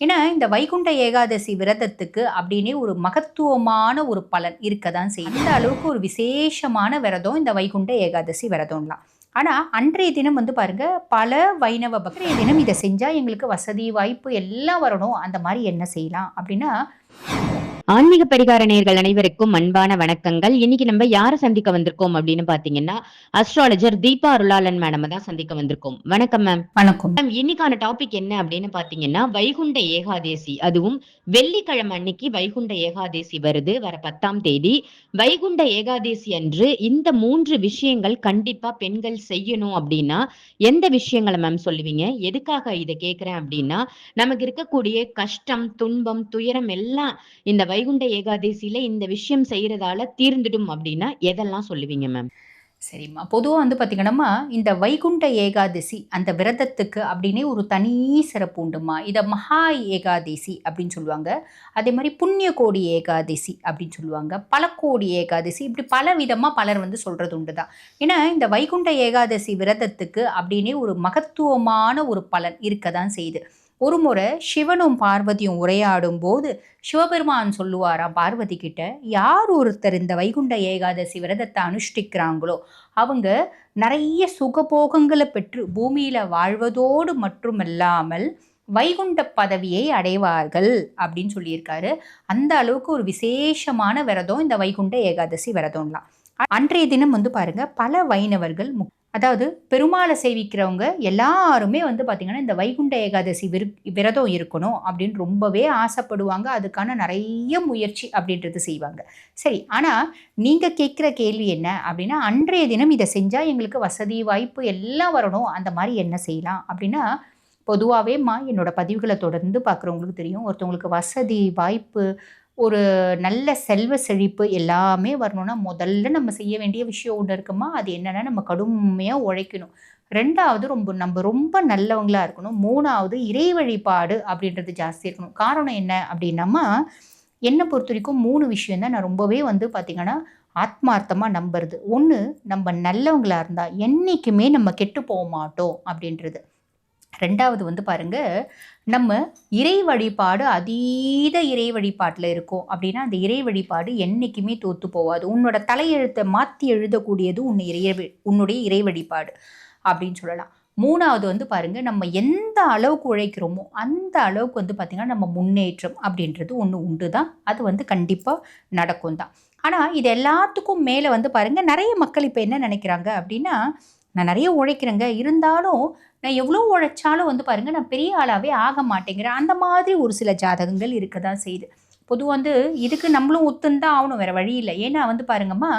ஏன்னா இந்த வைகுண்ட ஏகாதசி விரதத்துக்கு அப்படின்னே ஒரு மகத்துவமான ஒரு பலன் இருக்க தான் செய்யும். இந்த அளவுக்கு ஒரு விசேஷமான விரதம் இந்த வைகுண்ட ஏகாதசி விரதம்லாம். ஆனால் அன்றைய தினம் வந்து பாருங்கள் பல வைணவ பக்தரைய தினம் இதை செஞ்சால் எங்களுக்கு வசதி வாய்ப்பு எல்லாம் வரணும். அந்த மாதிரி என்ன செய்யலாம் அப்படின்னா ஆன்மீக பரிகார நேயர்கள் அனைவருக்கும் அன்பான வணக்கங்கள். இன்னைக்கு நம்ம யார சந்திக்க வந்திருக்கோம் அப்படின்னு பாத்தீங்கன்னா அஸ்ட்ராலஜர் தீபா அருளாளன் மேடம் தான் சந்திக்க வந்திருக்கோம். வணக்கம் மேம் வணக்கம். மேம் இன்னைக்கான டாபிக் என்ன அப்படின்னு பாத்தீங்கன்னா வைகுண்ட ஏகாதேசி. அதுவும் வெள்ளிக்கிழமை அன்னைக்கு வைகுண்ட ஏகாதேசி வருது வர பத்தாம் தேதி. வைகுண்ட ஏகாதேசி அன்று இந்த மூன்று விஷயங்கள் கண்டிப்பா பெண்கள் செய்யணும் அப்படின்னா எந்த விஷயங்களை மேம் சொல்லுவீங்க? எதுக்காக இதை கேக்குறேன் அப்படின்னா நமக்கு இருக்கக்கூடிய கஷ்டம் துன்பம் துயரம் எல்லாம் இந்த வைகுண்ட ஏகாதசியில இந்த விஷயம் செய்யறதால தீர்ந்துடும் அப்படின்னா எதெல்லாம் சொல்லுவீங்க மேம் சரிம்மா. பொதுவாக வந்து பார்த்திங்கன்னா இந்த வைகுண்ட ஏகாதசி அந்த விரதத்துக்கு அப்படின்னே ஒரு தனி சிறப்பு உண்டுமா இதை மகா ஏகாதசி அப்படின்னு சொல்லுவாங்க. அதே மாதிரி புண்ணிய கோடி ஏகாதசி அப்படின்னு சொல்லுவாங்க. பல கோடி ஏகாதசி இப்படி பல விதமாக பலர் வந்து சொல்கிறது உண்டு தான் ஏன்னா இந்த வைகுண்ட ஏகாதசி விரதத்துக்கு அப்படின்னே ஒரு மகத்துவமான ஒரு பலன் இருக்க தான் செய்யுது. ஒரு முறை சிவனும் பார்வதியும் உரையாடும் போது சிவபெருமான் சொல்லுவாராம் பார்வதி கிட்ட யார் ஒருத்தர் இந்த வைகுண்ட ஏகாதசி விரதத்தை அனுஷ்டிக்கிறாங்களோ அவங்க நிறைய சுகபோகங்களை பெற்று பூமியில வாழ்வதோடு மட்டுமல்லாமல் வைகுண்ட பதவியை அடைவார்கள் அப்படின்னு சொல்லியிருக்காரு. அந்த அளவுக்கு ஒரு விசேஷமான விரதம் இந்த வைகுண்ட ஏகாதசி விரதம்லாம். அன்றைய தினம் வந்து பாருங்க பல வைணவர்கள் முக்- அதாவது பெருமாளை சேவிக்கிறவங்க எல்லாருமே வந்து பார்த்திங்கன்னா இந்த வைகுண்ட ஏகாதசி விரு விரதம் இருக்கணும் அப்படின்னு ரொம்பவே ஆசைப்படுவாங்க. அதுக்கான நிறைய முயற்சி அப்படின்றது செய்வாங்க. சரி ஆனால் நீங்கள் கேட்குற கேள்வி என்ன அப்படின்னா அன்றைய தினம் இதை செஞ்சால் எங்களுக்கு வசதி வாய்ப்பு எல்லாம் வரணும். அந்த மாதிரி என்ன செய்யலாம்? அப்படின்னா பொதுவாகவேம்மா என்னோடய பதிவுகளை தொடர்ந்து பார்க்குறவங்களுக்கு தெரியும். ஒருத்தவங்களுக்கு வசதி வாய்ப்பு ஒரு நல்ல செல்வ செழிப்பு எல்லாமே வரணும்னா முதல்ல நம்ம செய்ய வேண்டிய விஷயம் ஒன்று இருக்குமா? அது என்னென்னா நம்ம கடுமையாக உழைக்கணும். ரெண்டாவது ரொம்ப நம்ம ரொம்ப நல்லவங்களாக இருக்கணும். மூணாவது இறை வழிபாடு அப்படின்றது ஜாஸ்தி இருக்கணும். காரணம் என்ன அப்படின்னம்மா என்னை பொறுத்த வரைக்கும் மூணு விஷயம் தான் நான் ரொம்பவே வந்து பார்த்திங்கன்னா ஆத்மார்த்தமாக நம்புறது. ஒன்று நம்ம நல்லவங்களாக இருந்தால் என்றைக்குமே நம்ம கெட்டு போக மாட்டோம் அப்படின்றது. ரெண்டாவது வந்து பாருங்க நம்ம இறை வழிபாடு அதீத இறை வழிபாட்டில் இருக்கோம். அப்படின்னா அந்த இறை வழிபாடு என்றைக்குமே தோற்று போகாது உன்னோட தலையெழுத்தை மாற்றி எழுதக்கூடியது உன் இறை உன்னுடைய இறை வழிபாடு அப்படின்னு சொல்லலாம். மூணாவது வந்து பாருங்கள் நம்ம எந்த அளவுக்கு உழைக்கிறோமோ அந்த அளவுக்கு வந்து பார்த்திங்கன்னா நம்ம முன்னேற்றம் அப்படின்றது ஒன்று உண்டு தான் அது வந்து கண்டிப்பாக நடக்கும் தான். ஆனால் இது எல்லாத்துக்கும் மேலே வந்து பாருங்கள் நிறைய மக்கள் இப்போ என்ன நினைக்கிறாங்க அப்படின்னா நான் நிறைய உழைக்கிறேங்க. இருந்தாலும் நான் எவ்வளோ உழைச்சாலும் வந்து பாருங்கள் நான் பெரிய ஆளாகவே ஆக மாட்டேங்கிறேன். அந்த மாதிரி ஒரு சில ஜாதகங்கள் இருக்க தான் செய்யுது. பொதுவாக வந்து இதுக்கு நம்மளும் ஒத்துன்னு தான் ஆகணும் வேறு வழி இல்லை. ஏன்னா வந்து பாருங்கம்மா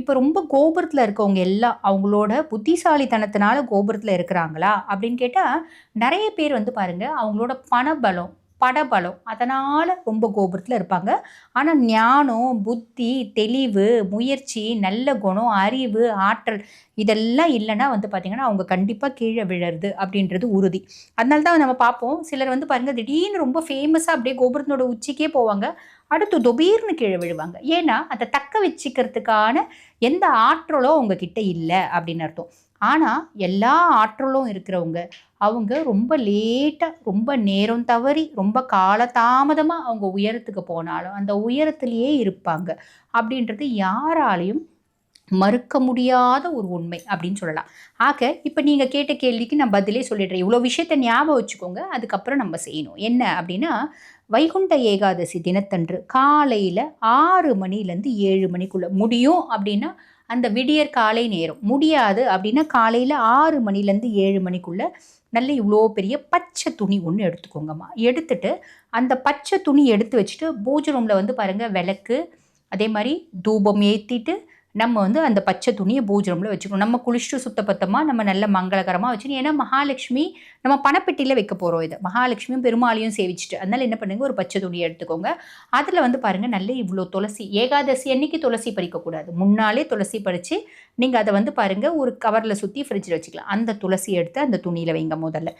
இப்போ ரொம்ப கோபுரத்தில் இருக்கவங்க எல்லாம் அவங்களோட புத்திசாலித்தனத்தினால கோபுரத்தில் இருக்கிறாங்களா அப்படின்னு கேட்டால் நிறைய பேர் வந்து பாருங்கள் அவங்களோட பணபலம் படபலம். அதனால் ரொம்ப கோபுரத்தில் இருப்பாங்க. ஆனால் ஞானம் புத்தி தெளிவு முயற்சி நல்ல குணம் அறிவு ஆற்றல் இதெல்லாம் இல்லைன்னா வந்து பார்த்திங்கன்னா அவங்க கண்டிப்பாக கீழே விழருது அப்படின்றது உறுதி. அதனால தான் நம்ம பார்ப்போம். சிலர் வந்து பாருங்கள் திடீர்னு ரொம்ப ஃபேமஸாக அப்படியே கோபுரத்தினோட உச்சிக்கே போவாங்க. அடுத்து தொபீர்னு கீழே விழுவாங்க. ஏன்னா அதை தக்க வச்சுக்கிறதுக்கான எந்த ஆற்றலோ அவங்கக்கிட்ட இல்லை அப்படின்னு அர்த்தம். ஆனால் எல்லா ஆற்றலும் இருக்கிறவங்க அவங்க ரொம்ப லேட்டாக ரொம்ப நேரம் தவறி ரொம்ப காலதாமதமாக அவங்க உயரத்துக்கு போனாலும் அந்த உயரத்திலேயே இருப்பாங்க. அப்படின்றது யாராலையும் மறுக்க முடியாத ஒரு உண்மை அப்படின்னு சொல்லலாம். ஆக இப்போ நீங்கள் கேட்ட கேள்விக்கு நான் பதிலே சொல்லிடுறேன். இவ்வளோ விஷயத்த ஞாபகம் வச்சுக்கோங்க அதுக்கப்புறம் நம்ம செய்யணும். என்ன அப்படின்னா வைகுண்ட ஏகாதசி தினத்தன்று காலையில் ஆறு மணிலேருந்து ஏழு மணிக்குள்ளே முடியும் அப்படின்னா அந்த விடியற் காலை நேரம். முடியாது அப்படின்னா காலையில் ஆறு மணிலேருந்து ஏழு மணிக்குள்ளே நல்ல இவ்வளோ பெரிய பச்சை துணி ஒன்று எடுத்துக்கோங்கம்மா. எடுத்துட்டு அந்த பச்சை துணி எடுத்து வச்சுட்டு பூஜை ரூமில் வந்து பாருங்கள் விளக்கு அதே மாதிரி தூபம் ஏற்றிட்டு நம்ம வந்து அந்த பச்சை துணியை பூஜை ரூமில் வச்சுக்கணும். நம்ம குளிச்சுட்டு சுத்தபத்தமாக நம்ம நல்ல மங்களகரமாக வச்சுக்கணும் ஏன்னா மகாலட்சுமி நம்ம பணப்பெட்டியில் வைக்க போகிறோம் இதை. மகாலட்சுமியும் பெருமாளையும் சேவிச்சுட்டு. அதனால் என்ன பண்ணுங்க? ஒரு பச்சை துணியை எடுத்துக்கோங்க. அதில் வந்து பாருங்கள் நல்ல இவ்வளோ துளசி ஏகாதசி அன்னைக்கு துளசி பறிக்கக்கூடாது. முன்னாலே துளசி பறித்து நீங்கள் அதை வந்து பாருங்கள் ஒரு கவரில் சுற்றி ஃப்ரிட்ஜில் வச்சுக்கலாம். அந்த துளசி எடுத்து அந்த துணியில் வைங்க முதல்ல.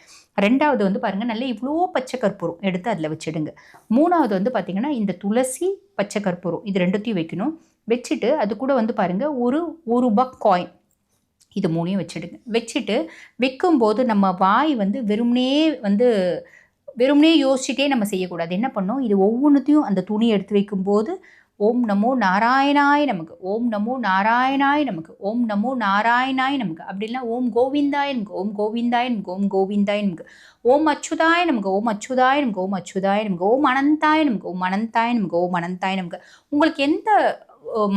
ரெண்டாவது வந்து பாருங்கள் நல்ல இவ்வளோ பச்சை கற்பூரம் எடுத்து அதில் வச்சிடுங்க. மூணாவது வந்து பார்த்திங்கன்னா இந்த துளசி பச்சை கற்பூரம் இது ரெண்டுத்தையும் வைக்கணும். வச்சுட்டு அது கூட வந்து பாருங்கள் ஒரு ஒரு ரூபாய் காயின் இது மூணையும் வச்சுடுங்க வச்சுட்டு வைக்கும்போது நம்ம வாய் வந்து வெறுமனே வந்து வெறுமனே யோசிச்சுட்டே நம்ம செய்யக்கூடாது என்ன பண்ணோம் இது ஒவ்வொன்றுத்தையும் அந்த துணி எடுத்து வைக்கும்போது ஓம் நமோ நாராயணாய் நமக்கு ஓம் நமோ நாராயணாய் நமக்கு ஓம் நமோ நாராயணாய் நமக்கு அப்படின்னா ஓம் கோவிந்தாய் நமக்கு ஓம் கோவிந்தாய் நமக்கு ஓம் கோவிந்தாய் நமக்கு ஓம் அச்சுதாய் நமக்கு ஓம் அச்சுதாய் நமக்கு ஓம் அச்சுதாய் நமக்கு ஓம் அனந்தாய் நமக்கு ஓம் அனந்தாய் நமக்கு ஓம் அனந்தாய் நமக்கு உங்களுக்கு எந்த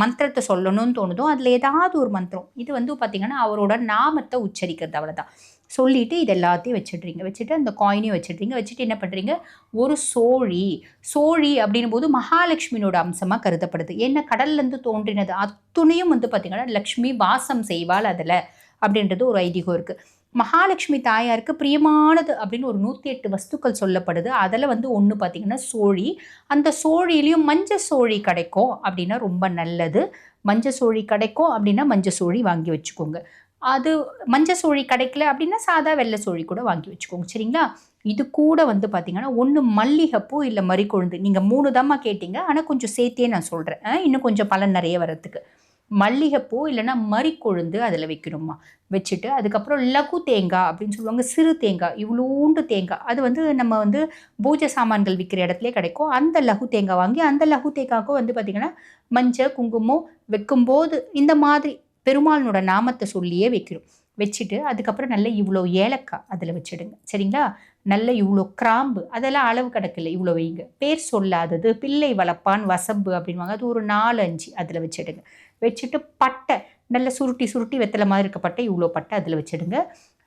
மந்திரத்தை சொல்லணும்னு தோணுதோ அதில் ஏதாவது ஒரு மந்திரம். இது வந்து பார்த்திங்கன்னா அவரோட நாமத்தை உச்சரிக்கிறது அவ்வளோதான் சொல்லிட்டு இது எல்லாத்தையும் வச்சிடுறீங்க. வச்சுட்டு அந்த காயினையும் வச்சிடுறீங்க. வச்சுட்டு என்ன பண்ணுறீங்க ஒரு சோழி. சோழி அப்படின்னும் போது மகாலட்சுமியோட அம்சமாக கருதப்படுது. என்ன கடல்லேருந்து தோன்றினது? அத்துணையும் வந்து பார்த்திங்கன்னா லக்ஷ்மி வாசம் செய்வாள் அதில் அப்படின்றது ஒரு ஐதீகம் இருக்குது மகாலட்சுமி தாயாருக்கு பிரியமானது அப்படின்னு ஒரு நூற்றி எட்டு வஸ்துக்கள் சொல்லப்படுது. அதில் வந்து ஒன்று பார்த்திங்கன்னா சோழி. அந்த சோழிலையும் மஞ்ச சோழி கிடைக்கும் அப்படின்னா ரொம்ப நல்லது. மஞ்ச சோழி கிடைக்கும் அப்படின்னா மஞ்ச சோழி வாங்கி வச்சுக்கோங்க. அது மஞ்ச சோழி கிடைக்கல அப்படின்னா சாதா வெள்ளை சோழி கூட வாங்கி வச்சுக்கோங்க. சரிங்களா? இது கூட வந்து பார்த்திங்கன்னா ஒன்று மல்லிகைப்பூ இல்லை மறிக்கொழுந்து நீங்கள் மூணு தாம்மா கேட்டிங்க. ஆனால் கொஞ்சம் சேர்த்தே நான் சொல்கிறேன் இன்னும் கொஞ்சம் பலன் நிறைய வரத்துக்கு மல்லிகைப்பூ இல்லைன்னா மறிக்கொழுந்து அதில் வைக்கணுமா வச்சுட்டு அதுக்கப்புறம் லகு தேங்காய் அப்படின்னு சொல்லுவாங்க. சிறு தேங்காய் இவ்வளோண்டு தேங்காய் அது வந்து நம்ம வந்து பூஜை சாமான்கள் விற்கிற இடத்துலே கிடைக்கும். அந்த லகு தேங்காய் வாங்கி அந்த லகு தேங்காய்க்கும் வந்து பார்த்திங்கன்னா மஞ்சள் குங்குமம் வைக்கும்போது இந்த மாதிரி பெருமாளனோட நாமத்தை சொல்லியே வைக்கிறோம் வச்சுட்டு அதுக்கப்புறம் நல்ல இவ்வளோ ஏலக்காய் அதில் வச்சிடுங்க. சரிங்களா? நல்ல இவ்வளோ கிராம்பு. அதெல்லாம் அளவு கணக்கில்லை. இவ்வளோ வைங்க. பேர் சொல்லாதது பிள்ளை வளர்ப்பான் வசம்பு அப்படின்வாங்க அது ஒரு நாலு அஞ்சு அதில் வச்சிடுங்க. வச்சுட்டு பட்டை நல்ல சுருட்டி சுருட்டி வெத்தலை மாதிரி இருக்க பட்டை இவ்வளோ பட்டை அதில் வச்சிடுங்க.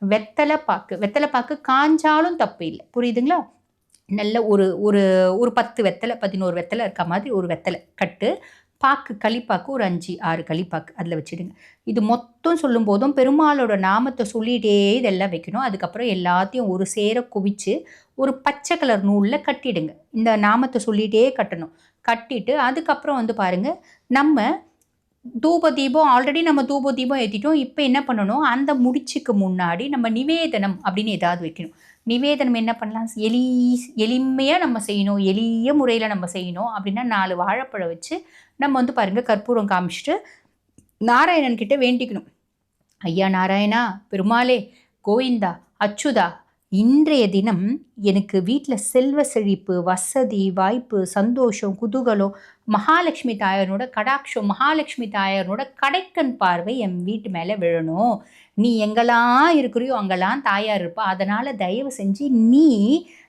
வெத்தலை பாக்கு வெத்தலை பாக்கு காஞ்சாலும் தப்பு இல்லை. புரியுதுங்களா? நல்ல ஒரு ஒரு ஒரு பத்து வெத்தலை பதினோரு வெத்தலை இருக்க மாதிரி ஒரு வெத்தலை கட்டு. பாக்கு களிப்பாக்கு ஒரு அஞ்சு ஆறு களிப்பாக்கு அதில் வச்சிடுங்க. இது மொத்தம் சொல்லும் போதும் பெருமாளோட நாமத்தை சொல்லிகிட்டே இதெல்லாம் வைக்கணும். அதுக்கப்புறம் எல்லாத்தையும் ஒரு சேர குவிச்சு ஒரு பச்சை கலர் நூலில் கட்டிடுங்க. இந்த நாமத்தை சொல்லிகிட்டே கட்டணும். கட்டிட்டு அதுக்கப்புறம் வந்து பாருங்கள் நம்ம தூப தீபம் ஆல்ரெடி நம்ம தூப தீபம் ஏற்றிட்டோம் இப்போ என்ன பண்ணணும்? அந்த முடிச்சுக்கு முன்னாடி நம்ம நிவேதனம் அப்படின்னு ஏதாவது வைக்கணும். நிவேதனம் என்ன பண்ணலாம்? எளி எளிமையாக நம்ம செய்யணும். எளிய முறையில் நம்ம செய்யணும். அப்படின்னா நாலு வாழைப்பழம் வச்சு நம்ம வந்து பாருங்கள் கற்பூரம் காமிச்சிட்டு நாராயணன்கிட்ட வேண்டிக்கணும். ஐயா நாராயணா பெருமாளே கோவிந்தா அச்சுதா இன்றைய தினம் எனக்கு வீட்டில் செல்வ செழிப்பு வசதி வாய்ப்பு சந்தோஷம் குதூகலம் மகாலட்சுமி தாயாரோட கடாட்சம் மகாலட்சுமி தாயாரோட கடைக்கண் பார்வை என் வீட்டு மேலே விழணும். நீ எங்கெல்லாம் இருக்கிறியோ அங்கெல்லாம் தாயார் இருப்பா. அதனால் தயவு செஞ்சு நீ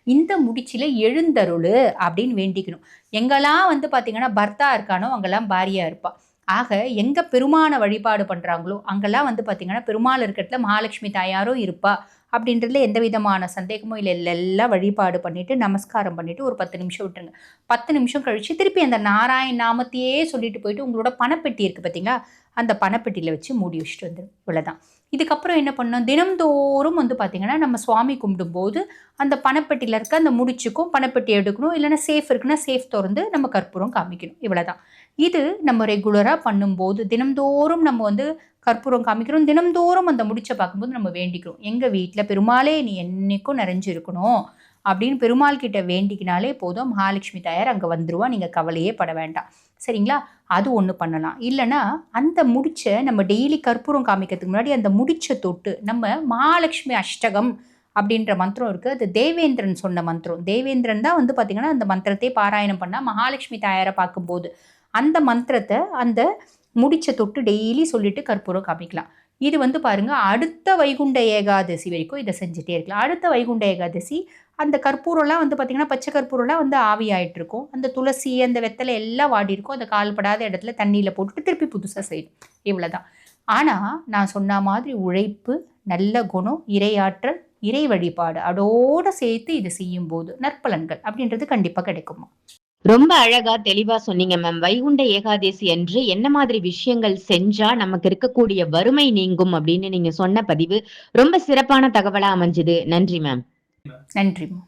இந்த முடிச்சில் எழுந்தருள் அப்படின்னு வேண்டிக்கணும். எங்கெல்லாம் வந்து பார்த்திங்கன்னா பர்த்தா இருக்கானோ அங்கெல்லாம் பாரியாக இருப்பா. ஆக எங்கே பெருமானை வழிபாடு பண்ணுறாங்களோ அங்கெல்லாம் வந்து பார்த்திங்கன்னா பெருமாள் இருக்கிறதுல மகாலட்சுமி தாயாரும் இருப்பாள் அப்படின்றதுல எந்த விதமான சந்தேகமும் இல்லை. எல்லாம் வழிபாடு பண்ணிவிட்டு நமஸ்காரம் பண்ணிவிட்டு ஒரு பத்து நிமிஷம் விட்டுருங்க. பத்து நிமிஷம் கழித்து திருப்பி அந்த நாராயண் நாமத்தையே சொல்லிட்டு போயிட்டு உங்களோட பணப்பெட்டி இருக்குது பார்த்தீங்களா அந்த பணப்பெட்டியில் வச்சு மூடி வச்சுட்டு வந்துடும் இவ்வளோதான் இதுக்கப்புறம் என்ன பண்ணோம்? தினம்தோறும் வந்து பார்த்திங்கன்னா நம்ம சுவாமி கும்பிடும்போது அந்த பணப்பெட்டியில் இருக்க அந்த முடிச்சுக்கும் பணப்பெட்டி எடுக்கணும். இல்லைன்னா சேஃப் இருக்குன்னா சேஃப் திறந்து நம்ம கற்பூரம் காமிக்கணும். இவ்வளோதான் இது நம்ம ரெகுலராக பண்ணும்போது தினம்தோறும் நம்ம வந்து கற்பூரம் காமிக்கிறோம். தினம்தோறும் அந்த முடிச்சை பார்க்கும்போது நம்ம வேண்டிக்கிறோம். எங்கள் வீட்டில் பெருமாளே நீ என்னைக்கும் நிறைஞ்சு இருக்கணும் அப்படின்னு பெருமாள் கிட்ட வேண்டிக்கினாலே போதும். மகாலட்சுமி தாயார் அங்கே வந்துடுவா நீங்கள் கவலையே பட வேண்டாம். சரிங்களா? அது ஒன்று பண்ணலாம். இல்லைன்னா அந்த முடிச்ச நம்ம டெய்லி கற்பூரம் காமிக்கிறதுக்கு முன்னாடி அந்த முடிச்ச தொட்டு நம்ம மகாலட்சுமி அஷ்டகம் அப்படின்ற மந்திரம் இருக்குது அது தேவேந்திரன் சொன்ன மந்திரம். தேவேந்திரன் தான் வந்து பார்த்திங்கன்னா அந்த மந்திரத்தை பாராயணம் பண்ணால் மகாலட்சுமி தாயாரை பார்க்கும்போது. அந்த மந்திரத்தை அந்த முடிச்ச தொட்டு டெய்லி சொல்லிட்டு கற்பூரம் காமிக்கலாம். இது வந்து பாருங்கள் அடுத்த வைகுண்ட ஏகாதசி வரைக்கும் இதை செஞ்சுட்டே இருக்கலாம். அடுத்த வைகுண்ட ஏகாதசி அந்த கற்பூரம்லாம் வந்து பார்த்திங்கன்னா பச்சை கற்பூரம்லாம் வந்து ஆவியாயிட்டு இருக்கும் அந்த துளசி அந்த வெத்தலை எல்லாம் வாடி இருக்கும் அந்த கால்படாத இடத்துல தண்ணியில் போட்டுட்டு திருப்பி புதுசாக செய்யணும். இவ்வளோதான் ஆனால் நான் சொன்ன மாதிரி உழைப்பு நல்ல குணம் இறையாற்றல் இறை வழிபாடு அதோடு சேர்த்து இது செய்யும்போது நற்பலன்கள் அப்படின்றது கண்டிப்பாக கிடைக்குமா? ரொம்ப அழகா தெளிவா சொன்னீங்க மேம் வைகுண்ட ஏகாதசி என்று என்ன மாதிரி விஷயங்கள் செஞ்சா நமக்கு இருக்கக்கூடிய வறுமை நீங்கும் அப்படின்னு நீங்க சொன்ன பதிவு ரொம்ப சிறப்பான தகவலா அமைஞ்சுது. நன்றி மேம் நன்றிம்மா.